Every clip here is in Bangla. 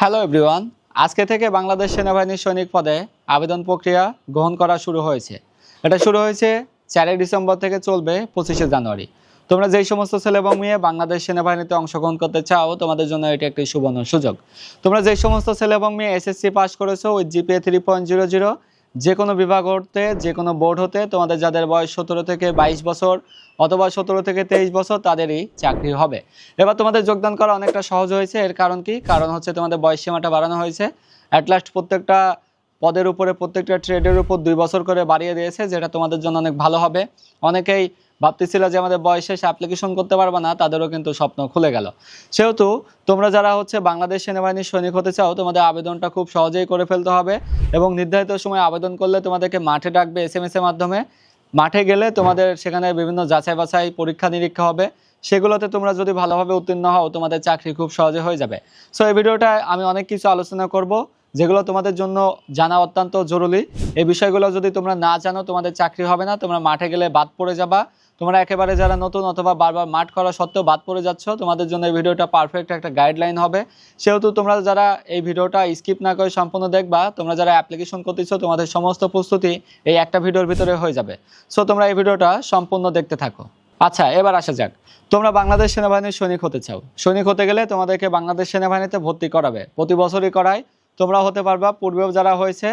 হ্যালো এভরিওয়ান আজকে থেকে বাংলাদেশ সেনাবাহিনীর সৈনিক পদে আবেদন প্রক্রিয়া গ্রহণ করা শুরু হয়েছে। এটা শুরু হয়েছে চারই ডিসেম্বর থেকে চলবে পঁচিশে জানুয়ারি। তোমরা যেই সমস্ত ছেলে এবং মেয়ে বাংলাদেশ সেনাবাহিনীতে অংশগ্রহণ করতে চাও, তোমাদের জন্য এটি একটি সুবর্ণ সুযোগ। তোমরা যেই সমস্ত ছেলে এবং মেয়ে এসএসসি পাস করেছ, ওই GPA three point zero zero যে কোনো বিভাগ হতে, যে কোনো বোর্ড হতে, তোমাদের যাদের বয়স সতেরো থেকে বাইশ বছর অথবা সতেরো থেকে তেইশ বছর, তাদেরই চাকরি হবে। এবার তোমাদের যোগদান করা অনেকটা সহজ হয়েছে। এর কারণ কি? কারণ হচ্ছে তোমাদের বয়স সীমাটা বাড়ানো হয়েছে। অ্যাট লাস্ট প্রত্যেকটা পদের উপরে, প্রত্যেকটা ট্রেডের উপর দুই বছর করে বাড়িয়ে দিয়েছে, যেটা তোমাদের জন্য অনেক ভালো হবে। অনেকেই ভাবতেছিল যে আমাদের বয়স শেষে অ্যাপ্লিকেশন করতে পারবে না, তাদেরও কিন্তু স্বপ্ন খুলে গেল। সেহেতু তোমরা যারা হচ্ছে বাংলাদেশ সেনাবাহিনীর সৈনিক হতে চাও, তোমাদের আবেদনটা খুব সহজেই করে ফেলতে হবে এবং নির্ধারিত সময় আবেদন করলে তোমাদেরকে মাঠে ডাকবে এস এম এর মাধ্যমে। মাঠে গেলে তোমাদের সেখানে বিভিন্ন যাচাই বাছাই, পরীক্ষা নিরীক্ষা হবে। সেগুলোতে তোমরা যদি ভালোভাবে উত্তীর্ণ হও, তোমাদের চাকরি খুব সহজে হয়ে যাবে। সো এই ভিডিওটা আমি অনেক কিছু আলোচনা করব, যেগুলো তোমাদের জন্য জানা অত্যন্ত জরুরি। এই বিষয়গুলো যদি তোমরা না জানো, তোমাদের চাকরি হবে না, তোমরা মাঠে গেলে বাদ পড়ে যাবা। তোমরা একেবারে যারা নতুন অথবা বারবার মাঠ করা সত্ত্বেও বাদ পড়ে যাচ্ছ, তোমাদের জন্য এই ভিডিওটা পারফেক্ট একটা গাইডলাইন হবে। সেহেতু তোমরা যারা এই ভিডিওটা স্কিপ না করে সম্পূর্ণ দেখবা, তোমরা যারা অ্যাপ্লিকেশন করতেছো তোমাদের সমস্ত প্রস্তুতি এই একটা ভিডিওর ভিতরে হয়ে যাবে। সো তোমরা এই ভিডিওটা সম্পূর্ণ দেখতে থাকো। আচ্ছা এবার আসা যাক। তোমরা বাংলাদেশ সেনাবাহিনীর সৈনিক হতে চাও। সৈনিক হতে গেলে তোমাদেরকে বাংলাদেশ সেনাবাহিনীতে ভর্তি করাবে। প্রতি বছরই করায়। তোমরা হতে পারবা। পূর্বেও যারা হয়েছে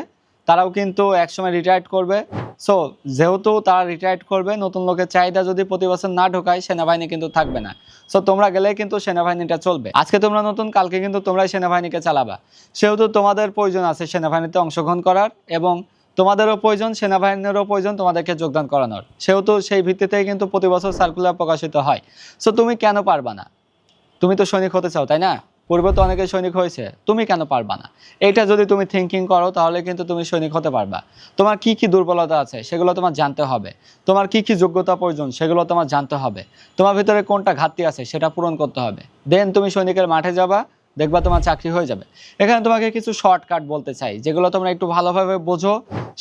তারাও কিন্তু একসময় রিটায়ার্ড করবে। সো যেহেতু তারা রিটায়ার্ড করবে, নতুন লোকের চাহিদা যদি প্রতি বছর না ঢোকায়, সেনাবাহিনী কিন্তু থাকবে না। সো তোমরা গেলে কিন্তু সেনাবাহিনীটা চলবে। আজকে তোমরা নতুন, কালকে কিন্তু তোমরাই সেনাবাহিনীকে চালাবা। সেহেতু তোমাদের প্রয়োজন আছে সেনাবাহিনীতে অংশগ্রহণ করার এবং তোমাদেরও প্রয়োজন, সেনাবাহিনীরও প্রয়োজন তোমাদেরকে যোগদান করানোর। সেহেতু সেই ভিত্তিতেই কিন্তু প্রতি বছর সার্কুলার প্রকাশিত হয়। সো তুমি কেন পারবা না? তুমি তো সৈনিক হতে চাও, তাই না? পূর্বে তো অনেকে সৈনিক হয়েছে, তুমি কেন পারবা না? এটা যদি তুমি থিঙ্কিং করো, তাহলে কিন্তু তুমি সৈনিক হতে পারবা। তোমার কি কি দুর্বলতা আছে, সেগুলো তোমার জানতে হবে। তোমার কি কি যোগ্যতা প্রয়োজন, সেগুলো তোমার জানতে হবে। তোমার ভিতরে কোনটা ঘাটতি আছে, সেটা পূরণ করতে হবে। দেন তুমি সৈনিকের মাঠে যাবা দেখবা তোমার চাকরি হয়ে যাবে। এখানে তোমাকে কিছু শর্টকাট বলতে চাই, যেগুলো তোমরা একটু ভালোভাবে বোঝো।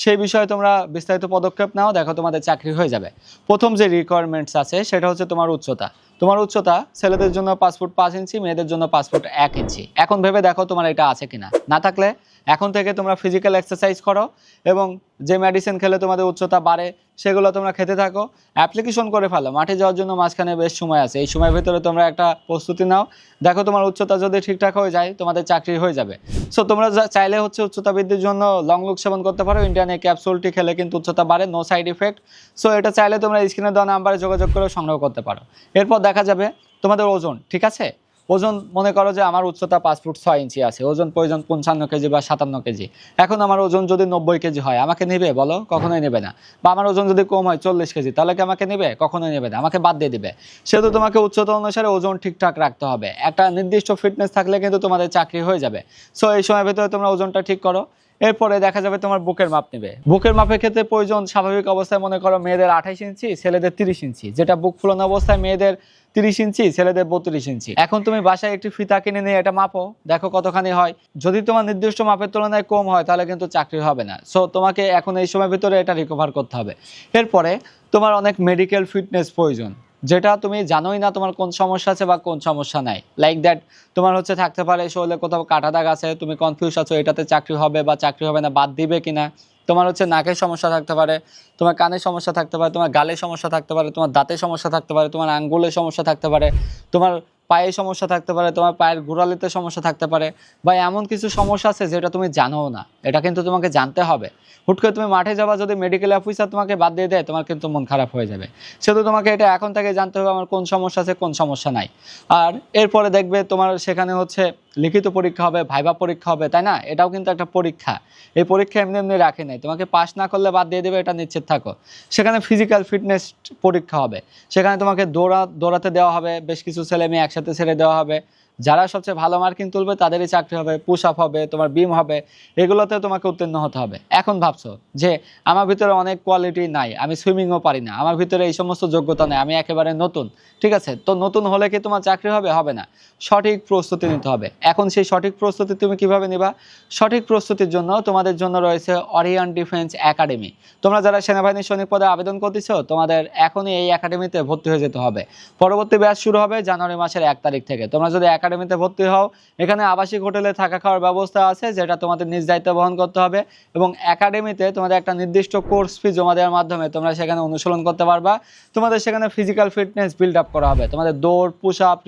সেই বিষয়ে তোমরা বিস্তারিত পদক্ষেপ নাও, দেখো তোমাদের চাকরি হয়ে যাবে। প্রথম যে রিকোয়ারমেন্টস আছে, সেটা হচ্ছে তোমার উচ্চতা। তোমার উচ্চতা, ছেলেদের জন্য পাসপোর্ট পাঁচ ইঞ্চি, মেয়েদের জন্য পাসপোর্ট এক ইঞ্চি। এখন ভেবে দেখো তোমার এটা আছে কিনা। না থাকলে এখন থেকে তোমরা ফিজিক্যাল এক্সারসাইজ করো এবং যে মেডিসিন খেলে তোমাদের উচ্চতা বাড়ে, সেগুলো তোমরা খেতে থাকো। অ্যাপ্লিকেশন করে ফেলো। মাঠে যাওয়ার জন্য মাঝখানে বেশ সময় আছে। এই সময়ের ভিতরে তোমরা একটা প্রস্তুতি নাও। দেখো তোমার উচ্চতা যদি ঠিকঠাক হয়ে যায়, তোমাদের চাকরি হয়ে যাবে। সো তোমরা চাইলে হচ্ছে উচ্চতা বৃদ্ধির জন্য লং লুক সেবন করতে পারো। ইন্ডিয়ান এই ক্যাপসুলটি খেলে কিন্তু উচ্চতা বাড়ে নো সাইড ইফেক্ট সো এটা চাইলে তোমরা স্ক্রিনে দেওয়া নাম্বারে যোগাযোগ করে সংগ্রহ করতে পারো। এরপর দেখা যাবে তোমাদের ওজন, ঠিক আছে? ওজন মনে করো যে আমার উচ্চতা পাঁচ ফুট ছয় ইঞ্চি আছে, ওজন প্রয়োজন পঞ্চান্ন কেজি বা সাতান্ন কেজি। এখন আমার ওজন যদি নব্বই কেজি হয়, আমাকে নেবে বলো? কখনোই নেবে না। বা আমার ওজন যদি কম হয় চল্লিশ কেজি, তাহলে কি আমাকে নেবে? কখনোই নেবে না, আমাকে বাদ দিয়ে দেবে। সেহেতু তোমাকে উচ্চতা অনুসারে ওজন ঠিকঠাক রাখতে হবে। একটা নির্দিষ্ট ফিটনেস থাকলে কিন্তু তোমাদের চাকরি হয়ে যাবে। সো এই সময় ভিতরে তোমরা ওজনটা ঠিক করো। এরপরে দেখা যাবে তোমার বুকের মাপ নেবে। বুকের মাপের ক্ষেত্রে প্রয়োজন স্বাভাবিক অবস্থায় মনে করো মেয়েদের আঠাইশ ইঞ্চি, ছেলেদের তিরিশ ইঞ্চি। যেটা বুক ফুলানো অবস্থায় মেয়েদের তিরিশ ইঞ্চি, ছেলেদের বত্রিশ ইঞ্চি। এখন তুমি বাসায় একটি ফিতা কিনে নিয়ে এটা মাপো, দেখো কতখানি হয়। যদি তোমার নির্দিষ্ট মাপের তুলনায় কম হয়, তাহলে কিন্তু চাকরি হবে না। সো তোমাকে এখন এই সময়ের ভিতরে এটা রিকভার করতে হবে। এরপরে তোমার অনেক মেডিকেল ফিটনেস প্রয়োজন। যেটা তুমি জানোই না তোমার কোন সমস্যা আছে বা কোন সমস্যা নাই। লাইক দ্যাট তোমার হচ্ছে থাকতে পারে শরীরে কোথাও কাটা দাগ আছে, তুমি কনফিউজ আছো, এটাতে চাকরি হবে বা চাকরি হবে না, বাদ দিবে কিনা। তোমার হচ্ছে নাকের সমস্যা থাকতে পারে, তোমার কানের সমস্যা থাকতে পারে, তোমার গালের সমস্যা থাকতে পারে, তোমার দাঁতের সমস্যা থাকতে পারে, তোমার আঙ্গুলের সমস্যা থাকতে পারে, তোমার পায়ে সমস্যা থাকতে পারে, তোমার পায়ের গোড়ালিতে সমস্যা থাকতে পারে বা এমন কিছু সমস্যা আছে যেটা তুমি জানোও না। এটা কিন্তু তোমাকে জানতে হবে। হুট করে তুমি মাঠে যাওয়া যদি মেডিকেল অফিসার তোমাকে বাদ দিয়ে দেয়, তোমার কিন্তু মন খারাপ হয়ে যাবে। সেহেতু তোমাকে এটা এখন থেকে জানতে হবে, আমার কোন সমস্যা আছে, কোন সমস্যা নাই। আর এরপরে দেখবে তোমার সেখানে হচ্ছে লিখিত পরীক্ষা হবে, ভাইবা পরীক্ষা হবে, তাই না? এটাও কিন্তু একটা পরীক্ষা। এই পরীক্ষা এমনি এমনি রাখে নাই। তোমাকে পাস না করলে বাদ দিয়ে দেবে, এটা নিশ্চিত থাকো। সেখানে ফিজিক্যাল ফিটনেস পরীক্ষা হবে। সেখানে তোমাকে দৌড়া, দৌড়াতে দেওয়া হবে, বেশ কিছু ছেলে মেয়ে একসাথে ছেড়ে দেওয়া হবে। যারা সবচেয়ে ভালো মার্কিং তুলবে, তাদেরই চাকরি হবে পুশ আপ হবে, তোমার বিম হবে এগুলোতে তোমাকে উত্তীর্ণ হতে হবে। এখন ভাবছ যে আমার ভিতরে অনেক কোয়ালিটি নাই, আমি সুইমিংও পারি না, আমার ভিতরে এই সমস্ত যোগ্যতা নেই, আমি একেবারে নতুন, ঠিক আছে? তো নতুন হলে কি তোমার চাকরি হবে? হবে না। সঠিক প্রস্তুতি নিতে হবে। এখন সেই সঠিক প্রস্তুতি তুমি কীভাবে নিবা? সঠিক প্রস্তুতির জন্য তোমাদের জন্য রয়েছে অরিয়ান ডিফেন্স একাডেমি তোমরা যারা সেনাবাহিনীর সৈনিক পদে আবেদন করতেছো, তোমাদের এখনই এই একাডেমিতে ভর্তি হয়ে যেতে হবে। পরবর্তী ব্যাচ শুরু হবে জানুয়ারি মাসের এক তারিখ থেকে। তোমরা যদি একাডেমিতে ভর্তি হও। এখানে আবাসিক হোটেলে থাকা খাওয়ার ব্যবস্থা আছে, যেটা তোমাদের নিজ দায়িত্ব বহন করতে হবে। এবং একাডেমিতে তোমাদের একটা নির্দিষ্ট কোর্স ফি জমা দেওয়ার মাধ্যমে তোমরা সেখানে অনুশীলন করতে পারবা। তোমাদের সেখানে ফিজিক্যাল ফিটনেস বিল্ড আপ করা হবে। তোমাদের দৌড় পুশ আপ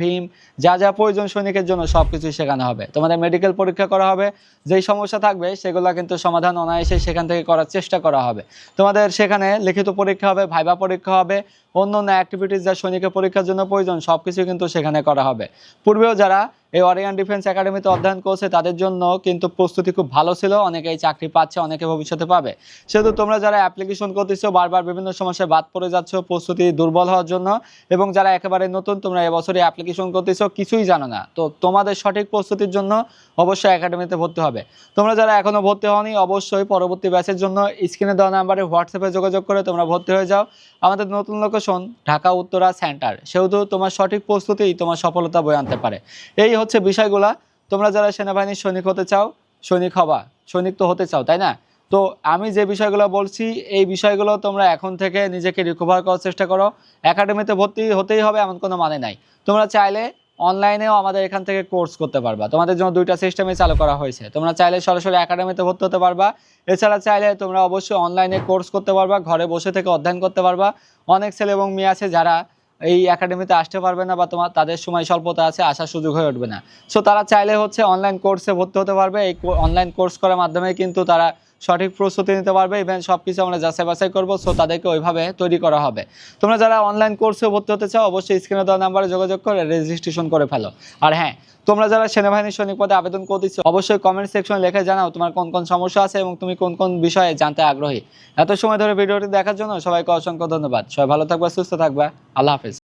ভীম, যা যা প্রয়োজন সৈনিকের জন্য সব কিছুই শেখানো হবে। তোমাদের মেডিকেল পরীক্ষা করা হবে। যেই সমস্যা থাকবে, সেগুলো কিন্তু সমাধান অনায়াসে সেখান থেকে করার চেষ্টা করা হবে। তোমাদের সেখানে লিখিত পরীক্ষা হবে, ভাইবা পরীক্ষা হবে অন্য অন্য অ্যাক্টিভিটিস যা সৈনিকের পরীক্ষার জন্য প্রয়োজন সব কিছু কিন্তু সেখানে করা হবে। পূর্বেও যারা এই অরিয়ান ডিফেন্স একাডেমিতে অধ্যয়ন করছে তাদের জন্য কিন্তু প্রস্তুতি খুব ভালো ছিল, অনেকেই চাকরি পাচ্ছে, অনেকে ভবিষ্যতে পাবে। সেহেতু তোমরা যারা অ্যাপ্লিকেশন করতেছো, বারবার বিভিন্ন সমস্যায় বাদ পড়ে যাচ্ছ, প্রস্তুতি দুর্বল হওয়ার জন্য, এবং যারা একেবারে নতুন, তোমরা এবছরে অ্যাপ্লিকেশন করতেছো, কিছুই জানো না। তো তোমাদের সঠিক প্রস্তুতির জন্য অবশ্যই একাডেমিতে ভর্তি হবে। তোমরা যারা এখনও ভর্তি হওনি, অবশ্যই পরবর্তী ব্যাচের জন্য স্ক্রিনে দেওয়া নাম্বারে হোয়াটসঅ্যাপে যোগাযোগ করে তোমরা ভর্তি হয়ে যাও। আমাদের নতুন লোকেশন ঢাকা উত্তরা সেন্টার সেহেতু তোমার সঠিক প্রস্তুতি তোমার সফলতা বয়ে আনতে পারে। এই হচ্ছে বিষয়গুলা। তোমরা যারা সেনাবাহিনীর সৈনিক হতে চাও, সৈনিক হবা, সৈনিক তো হতে চাও, তাই না? তো আমি যে বিষয়গুলো বলছি, এই বিষয়গুলো তোমরা এখন থেকে নিজেকে রিকভার করার চেষ্টা করো। একাডেমিতে ভর্তি হতেই হবে, এমন কোনো মানে নাই। তোমরা চাইলে অনলাইনেও আমাদের এখান থেকে কোর্স করতে পারবা। তোমাদের জন্য দুইটা সিস্টেমে চালু করা হয়েছে। তোমরা চাইলে সরাসরি একাডেমিতে ভর্তি হতে পারবা। এছাড়া চাইলে তোমরা অবশ্যই অনলাইনে কোর্স করতে পারবা, ঘরে বসে থেকে অধ্যয়ন করতে পারবা। অনেক ছেলে এবং মেয়ে আছে যারা এই একাডেমিতে আসতে পারবে না বা তোমার, তাদের সময় স্বল্পতা আছে, আসার সুযোগ হয়ে উঠবে না। সো তারা চাইলে হচ্ছে অনলাইন কোর্সে ভর্তি হতে পারবে। এই অনলাইন কোর্স করার মাধ্যমে কিন্তু তারা সঠিক প্রস্তুতি নিতে পারবে ইভেন সব কিছু আমরা যাচাই বাছাই করব সো তাদেরকে ওইভাবে তৈরি করা হবে। তোমরা যারা অনলাইন কোর্সে ভর্তি হতে চাও, অবশ্যই স্ক্রিনে দেওয়া নাম্বারে যোগাযোগ করে রেজিস্ট্রেশন করে ফেলো। আর হ্যাঁ তোমরা যারা সেনাবাহিনীর সৈনিক পদে আবেদন করতেছো অবশ্যই কমেন্ট সেকশনে লিখে জানাও তোমার কোন কোন সমস্যা আছে এবং তুমি কোন কোন বিষয়ে জানতে আগ্রহী। এত সময় ধরে ভিডিওটি দেখার জন্য সবাইকে অসংখ্য ধন্যবাদ। সবাই ভালো থাকবা, সুস্থ থাকবা। আল্লাহ হাফেজ।